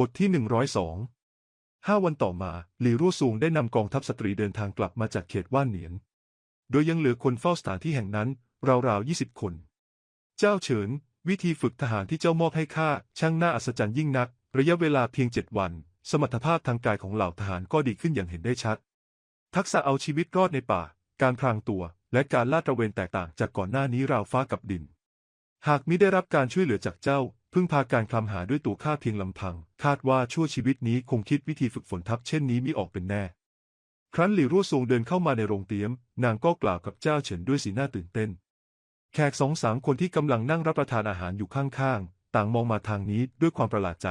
บทที่ 102ห้าวันต่อมาหลี่รั่วซูงได้นำกองทัพสตรีเดินทางกลับมาจากเขตว่านเหนียน โดยยังเหลือคนเฝ้าสถานที่แห่งนั้น ราวๆ 20 คน เจ้าเฉิน วิธีฝึกทหารที่เจ้ามอบให้ข้าช่างน่าอัศจรรย์ยิ่งนัก ระยะเวลาเพียงเจ็ดวัน สมรรถภาพทางกายของเหล่าทหารก็ดีขึ้นอย่างเห็นได้ชัด ทักษะเอาชีวิตรอดในป่า การพรางตัว และการลาดตระเวนแตกต่างจากก่อนหน้านี้ราวฟ้ากับดิน หากมิได้รับการช่วยเหลือจากเจ้า พึ่งพาการคลำหาด้วยตัวข้าเพียงลำพัง คาดว่าชั่วชีวิตนี้คงคิดวิธีฝึกฝนทัพเช่นนี้มิออกเป็นแน่ ครั้นหลี่รั่วซงเดินเข้ามาในโรงเตี๊ยม นางก็กล่าวกับเจ้าเฉินด้วยสีหน้าตื่นเต้น แขกสองสามคนที่กำลังนั่งรับประทานอาหารอยู่ข้างๆ ต่างมองมาทางนี้ด้วยความประหลาดใจ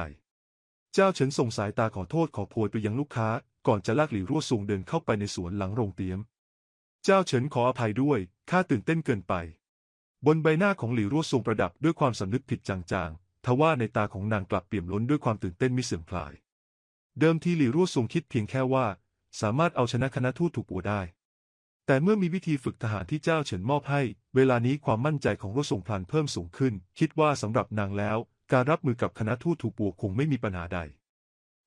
เจ้าเฉินส่งสายตาขอโทษขอโพยไปยังลูกค้า ก่อนจะลากหลี่รั่วซงเดินเข้าไปในสวนหลังโรงเตี๊ยม เจ้าเฉินขออภัยด้วยข้าตื่นเต้นเกินไป บนใบหน้าของหลี่รั่วซงประดับด้วยความสำนึกผิดจางๆ ทว่าในตาของนางกลับเปี่ยมล้นด้วยความตื่นเต้นมิเสื่อมคลาย เดิมทีหลี่รั่วซงคิดเพียงแค่ว่า สามารถเอาชนะคณะทูตถูกปัวได้ แต่เมื่อมีวิธีฝึกทหารที่เจ้าเฉินมอบให้ เวลานี้ความมั่นใจของรั่วซงพลันเพิ่มสูงขึ้น คิดว่าสำหรับนางแล้ว การรับมือกับคณะทูตถูกปัวคงไม่มีปัญหาใด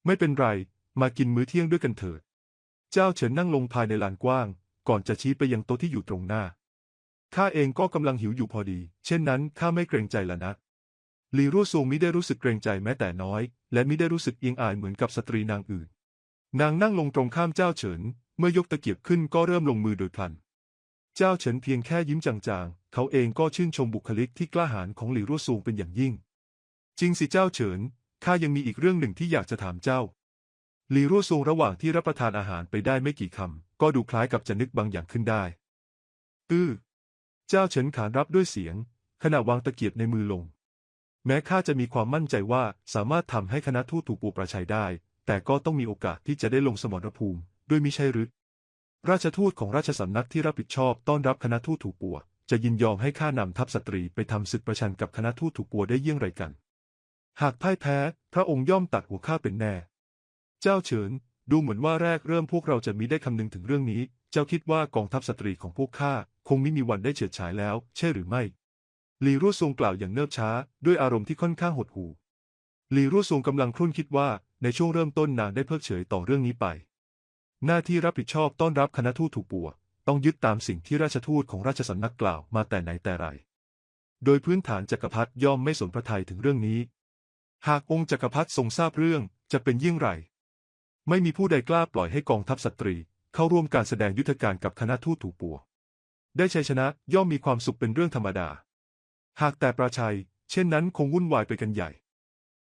ไม่เป็นไร มากินมื้อเที่ยงด้วยกันเถิด เจ้าเฉินนั่งลงภายในลานกว้าง ก่อนจะชี้ไปยังโต๊ะที่อยู่ตรงหน้าข้าเองก็กำลังหิวอยู่พอดี เช่นนั้นข้าไม่เกรงใจละนะห ลีรั่วซงมิได้รู้สึกเกรงใจแม้แต่น้อย และมิได้รู้สึกเอียงอายเหมือนกับสตรีนางอื่น นางนั่งลงตรงข้ามเจ้าเฉิน เมื่อยกตะเกียบขึ้นก็เริ่มลงมือโดยพลัน เจ้าเฉินเพียงแค่ยิ้มจางๆ เขาเองก็ชื่นชมบุคลิกที่กล้าหาญของหลีรั่วซงเป็นอย่างยิ่ง จริงสิเจ้าเฉิน ข้ายังมีอีกเรื่องหนึ่งที่อยากจะถามเจ้า หลีรั่วซงระหว่างที่รับประทานอาหารไปได้ไม่กี่คำ ก็ดูคล้ายกับจะนึกบางอย่างขึ้นได้ อือเจ้าเฉินขานรับด้วยเสียง ขณะวางตะเกียบในมือลง แม้ข้าจะมีความมั่นใจว่าสามารถทำให้คณะทูตถูกปูประชัยได้ แต่ก็ต้องมีโอกาสที่จะได้ลงสมรภูมิ ด้วยมิใช่หรือ ราชทูตของราชสำนักที่รับผิดชอบต้อนรับคณะทูตถูกปัว จะยินยอมให้ข้านำทัพสตรีไปทำศึกประชันกับคณะทูตถูกปัวได้เยี่ยงไรกัน หากพ่ายแพ้ พระองค์ย่อมตัดหัวข้าเป็นแน่ เจ้าเฉินดูเหมือนว่าแรกเริ่มพวกเราจะมิได้คำนึงถึงเรื่องนี้ เจ้าคิดว่ากองทัพสตรีของพวกข้าคงไม่มีวันได้เฉิดฉายแล้ว ใช่หรือไม่ ลีรั่วซงกล่าวอย่างเนิบช้า ด้วยอารมณ์ที่ค่อนข้างหดหู่ลีรั่วซงกำลังครุ่นคิดว่าในช่วงเริ่มต้นนางได้เพิกเฉยต่อเรื่องนี้ไป หน้าที่รับผิดชอบต้อนรับคณะทูตถูกปัว ต้องยึดตามสิ่งที่ราชทูตของราชสำนักกล่าวมาแต่ไหนแต่ไร โดยพื้นฐานจักรพรรดิย่อมไม่สนพระทัยถึงเรื่องนี้ หากองค์จักรพรรดิทรงทราบเรื่องจะเป็นยิ่งไร ไม่มีผู้ใดกล้าปล่อยให้กองทัพสตรี เข้าร่วมการแสดงยุทธการกับคณะทูตถูกปัว ได้ชัยชนะย่อมมีความสุขเป็นเรื่องธรรมดา หากแต่ประชัย เช่นนั้นคงวุ่นวายไปกันใหญ่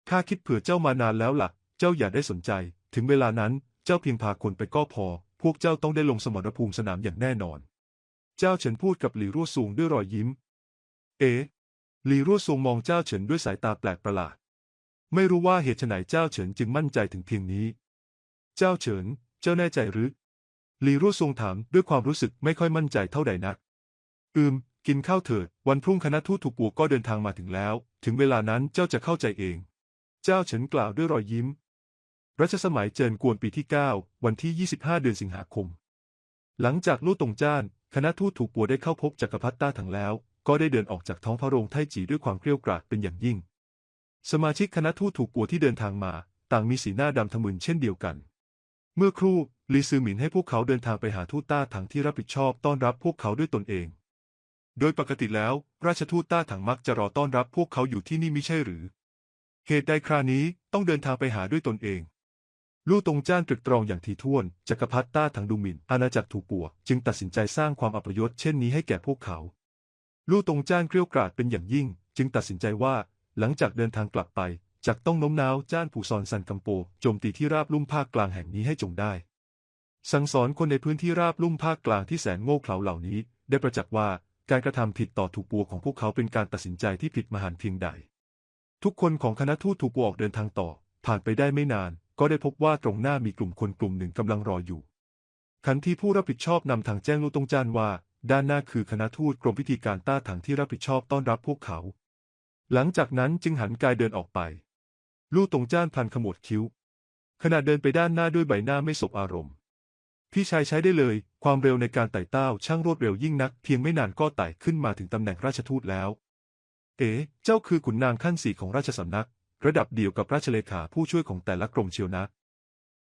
ข้าคิดเผื่อเจ้ามานานแล้วล่ะ เจ้าอย่าได้สนใจ ถึงเวลานั้น เจ้าเพียงพาคนไปก็พอ พวกเจ้าต้องได้ลงสมรภูมิสนามอย่างแน่นอน เจ้าเฉินพูดกับหลี่รั่วซูงด้วยรอยยิ้ม เอ๋หลี่รั่วซูงมองเจ้าเฉินด้วยสายตาแปลกประหลาด ไม่รู้ว่าเหตุไฉนเจ้าเฉินจึงมั่นใจถึงเพียงนี้ เจ้าเฉิน เจ้าแน่ใจหรือหลี่รั่วซูงถามด้วยความรู้สึกไม่ค่อยมั่นใจเท่าใดนัก อืม กินข้าวเถิด วันพรุ่งคณะทูตถูกปัวก็เดินทางมาถึงแล้ว ถึงเวลานั้นเจ้าจะเข้าใจเอง เจ้าเฉินกล่าวด้วยรอยยิ้ม รัชสมัยเจินกวนปีที่ 9 วันที่ 25 เดือนสิงหาคม หลังจากลู่ตงจ้าน คณะทูตถูกปัวได้เข้าพบจักรพรรดิต้าถังแล้ว ก็ได้เดินออกจากท้องพระโรงไทจีด้วยความเกรี้ยวกราดเป็นอย่างยิ่ง สมาชิกคณะทูตถูกปัวที่เดินทางมา ต่างมีสีหน้าดำทะมึนเช่นเดียวกัน เมื่อครู่ลีซือหมินให้พวกเขาเดินทางไปหาทูตต้าถังที่รับผิดชอบต้อนรับพวกเขาด้วยตนเอง โดยปกติแล้ว ราชทูตต้าถังมักจะรอต้อนรับพวกเขาอยู่ที่นี่มิใช่หรือ เหตุใดครานี้ต้องเดินทางไปหาด้วยตนเอง ลู่ตรงจ้านตรึกตรองอย่างถี่ถ้วน จักรพรรดิต้าถังดูหมินอาณาจักรถูกปัว จึงตัดสินใจสร้างความอัปยศเช่นนี้ให้แก่พวกเขา ลู่ตรงจ้านเกรี้ยวกราดเป็นอย่างยิ่ง จึงตัดสินใจว่า หลังจากเดินทางกลับไปจักต้องโน้มน้าวจ้านผู่ซอนซันกัมโปโจมตีที่ราบลุ่มภาคกลางแห่งนี้ให้จงได้ สั่งสอนคนในพื้นที่ราบลุ่มภาคกลางที่แสนโง่เขลาเหล่านี้ ได้ประจักษ์ว่า การกระทำผิดต่อถูกปัวของพวกเขาเป็นการตัดสินใจที่ผิดมหันต์เพียงใด ทุกคนของคณะทูตถูกปัวออกเดินทางต่อ ผ่านไปได้ไม่นาน ก็ได้พบว่าตรงหน้ามีกลุ่มคนกลุ่มหนึ่งกำลังรออยู่ขันทีผู้รับผิดชอบนำทางแจ้งลู่ตงจานว่า ด้านหน้าคือคณะทูตกรมพิธีการต้าถังที่รับผิดชอบต้อนรับพวกเขา หลังจากนั้นจึงหันกายเดินออกไป ลู่ตงจ้านพันขมวดคิ้ว ขณะเดินไปด้านหน้าด้วยใบหน้าไม่สบอารมณ์ พี่ชายใช้ได้เลย ความเร็วในการไต่เต้าช่างรวดเร็วยิ่งนัก เพียงไม่นานก็ไต่ขึ้นมาถึงตำแหน่งราชทูตแล้ว เอ๋เจ้าคือขุนนางขั้นสี่ของราชสำนัก ระดับเดียวกับราชเลขาผู้ช่วยของแต่ละกรมเชียวนะ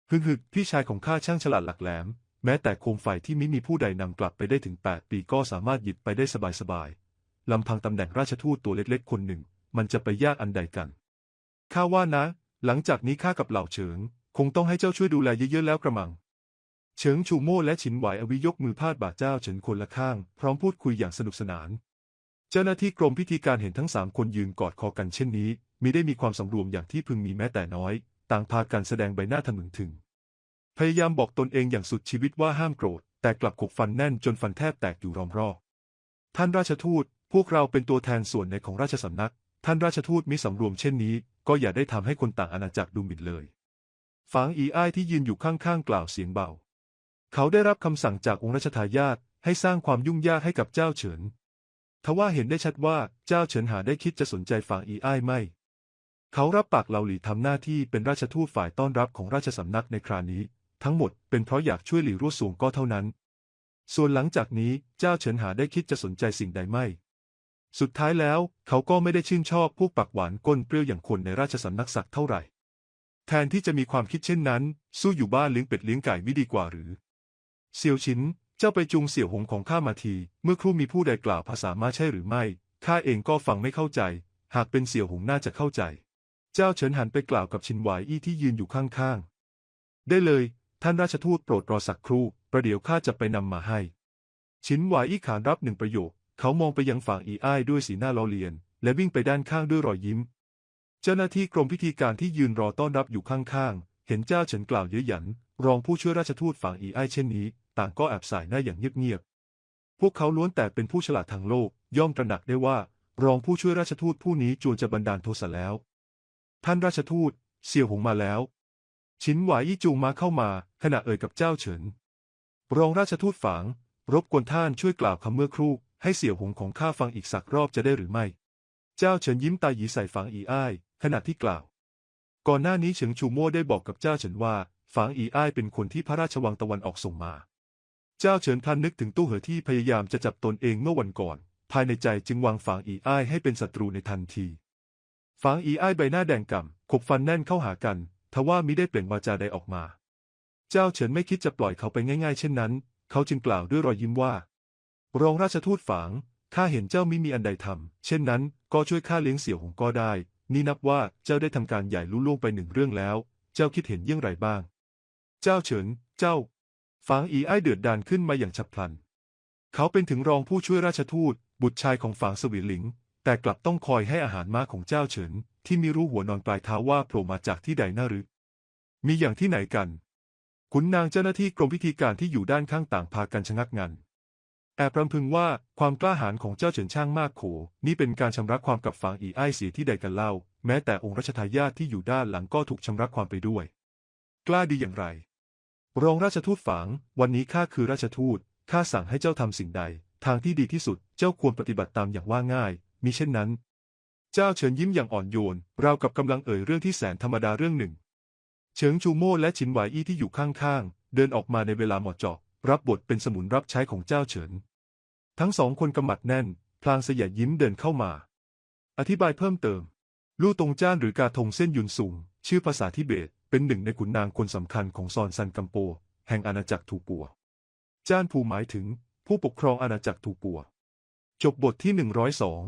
ฮึ่งฮึพี่ชายของข้าช่างฉลาดหลักแหลม แม้แต่โคมไฟที่ไม่มีผู้ใดนำกลับไปได้ถึง8ปีก็สามารถหยิบไปได้สบายๆลำพังตำแหน่งราชทูตตัวเล็กๆ คนหนึ่ง มันจะไปยากอันใดกันข้าว่านะ หลังจากนี้ข้ากับเหล่าเฉิง คงต้องให้เจ้าช่วยดูแลเยอะๆแล้วกระมัง เฉิงชูโม่และฉินไหวอวิยกมือพาดบ่าเจ้าเฉินคนละข้าง พร้อมพูดคุยอย่างสนุกสนาน เจ้าหน้าที่กรมพิธีการเห็นทั้งสามคนยืนกอดคอกันเช่นนี้มิได้มีความสำรวมอย่างที่พึงมีแม้แต่น้อย ต่างพากันแสดงใบหน้าทะมึงถึง พยายามบอกตนเองอย่างสุดชีวิตว่าห้ามโกรธ แต่กลับขบฟันแน่นจนฟันแทบแตกอยู่รอมรอบท่านราชทูต พวกเราเป็นตัวแทนส่วนในของราชสำนัก ท่านราชทูตมิสำรวมเช่นนี้ ก็อย่าได้ทำให้คนต่างอาณาจักรดูหมิ่นเลย ฝางอีอ้ายที่ยืนอยู่ข้างๆกล่าวเสียงเบา เขาได้รับคำสั่งจากองค์รัชทายาทให้สร้างความยุ่งยากให้กับเจ้าเฉิน ทว่าเห็นได้ชัดว่าเจ้าเฉินหาได้คิดจะสนใจฝางอีอ้ายไม่ เขารับปากเหลาหลี่ทำหน้าที่เป็นราชทูตฝ่ายต้อนรับของราชสำนักในคราวนี้ ทั้งหมดเป็นเพราะอยากช่วยหลี่รั่วสูงก็เท่านั้น ส่วนหลังจากนี้เจ้าเฉินหาได้คิดจะสนใจสิ่งใดไม่ สุดท้ายแล้วเขาก็ไม่ได้ชื่นชอบพวกปากหวานก้นเปรี้ยวอย่างคนในราชสำนักสักเท่าไหร่ แทนที่จะมีความคิดเช่นนั้น สู้อยู่บ้านเลี้ยงเป็ดเลี้ยงไก่ไม่ดีกว่าหรือ เสี่ยวชินเจ้าไปจูงเสี่ยวหงของข้ามาที เมื่อครู่มีผู้ใดกล่าวภาษามาใช่หรือไม่ ข้าเองก็ฟังไม่เข้าใจ หากเป็นเสี่ยวหงน่าจะเข้าใจ เจ้าเฉินหันไปกล่าวกับชินหวายอี้ที่ยืนอยู่ข้างๆ ได้เลย ท่านราชทูตโปรดรอสักครู่ ประเดี๋ยวข้าจะไปนำมาให้ ชินหวายอี้ขานรับหนึ่งประโยค เขามองไปยังฝั่งอีอ้ายด้วยสีหน้าล้อเลียน และวิ่งไปด้านข้างด้วยรอยยิ้ม เจ้าหน้าที่กรมพิธีการที่ยืนรอต้อนรับอยู่ข้างๆ เห็นเจ้าเฉินกล่าวเย้ยหยัน รองผู้ช่วยราชทูตฝั่งอีอ้ายเช่นนี้ ต่างก็แอบสายหน้าอย่างเงียบๆ พวกเขาล้วนแต่เป็นผู้ฉลาดทางโลก ย่อมตระหนักได้ว่า รองผู้ช่วยราชทูตผู้นี้จวนจะบันดาลโทสะแล้ว ท่านราชทูต เสี่ยวหงมาแล้ว ชินหวายอี้จูงมาเข้ามา ขณะเอ่ยกับเจ้าเฉิน รองราชทูตฝาง รบกวนท่านช่วยกล่าวคำเมื่อครู่ ให้เสี่ยวหงของข้าฟังอีกสักรอบจะได้หรือไม่ เจ้าเฉินยิ้มตาหยีใส่ฝางอีอ้าย ขณะที่กล่าว ก่อนหน้านี้เฉิงชูโม่ได้บอกกับเจ้าเฉินว่าฝางอีอ้ายเป็นคนที่พระราชวังตะวันออกส่งมา เจ้าเฉินพลันนึกถึงตู้เหอที่พยายามจะจับตนเองเมื่อวันก่อน ภายในใจจึงวางฝางอีอ้ายให้เป็นศัตรูในทันที ฝางอีอ้ายใบหน้าแดงก่ำขบฟันแน่นเข้าหากันทว่ามิได้เปล่งวาจาใดออกมา เจ้าเฉินไม่คิดจะปล่อยเขาไปง่ายๆ เช่นนั้น เขาจึงกล่าวด้วยรอยยิ้มว่า รองราชทูตฝาง ข้าเห็นเจ้ามิมีอันใดทำ เช่นนั้น ก็ช่วยข้าเลี้ยงเสี่ยวหงก็ได้ นี่นับว่าเจ้าได้ทำการใหญ่ลุล่วงไปหนึ่งเรื่องแล้ว เจ้าคิดเห็นเยี่ยงไรบ้าง เจ้าเฉิน เจ้า ฝางอีอ้ายเดือดดานขึ้นมาอย่างฉับพลัน เขาเป็นถึงรองผู้ช่วยราชทูต บุตรชายของฝางสวีหลิง แต่กลับต้องคอยให้อาหารม้าของเจ้าเฉิน ที่มีรู้หัวนอนปลายเท้าว่าโผล่มาจากที่ใดน่ารือมีอย่างที่ไหนกัน ขุนนางเจ้าหน้าที่กรมพิธีการที่อยู่ด้านข้างต่างพากันชะงักงัน แอบรำพึงว่าความกล้าหาญของเจ้าเฉินช่างมากโข นี่เป็นการชำระความกับฝางอีอ้ายเสียที่ใดกันเล่า แม้แต่องค์รัชทายาทที่อยู่ด้านหลังก็ถูกชำระความไปด้วย กล้าดีอย่างไร รองราชทูตฝาง วันนี้ข้าคือราชทูต ข้าสั่งให้เจ้าทำสิ่งใด ทางที่ดีที่สุด เจ้าควรปฏิบัติตามอย่างว่าง่าย มิเช่นนั้น เจ้าเฉินยิ้มอย่างอ่อนโยน ราวกับกำลังเอ่ยเรื่องที่แสนธรรมดาเรื่องหนึ่ง เฉิงชูโม่และฉินหวายอี้ที่อยู่ข้างๆ เดินออกมาในเวลาเหมาะเจาะ รับบทเป็นสมุนรับใช้ของเจ้าเฉิน ทั้งสองคนกำมัดแน่น พลางเสยยิ้มเดินเข้ามา อธิบายเพิ่มเติม ลู่ตงจ้านหรือกาทงเส้นยุนสูง ชื่อภาษาทิเบต เป็นหนึ่งในขุนนางคนสำคัญของซอนซันกัมโป แห่งอาณาจักรถูปัว จ้านภูหมายถึงผู้ปกครองอาณาจักรถูปัว จบบทที่หนึ่งร้อยสอง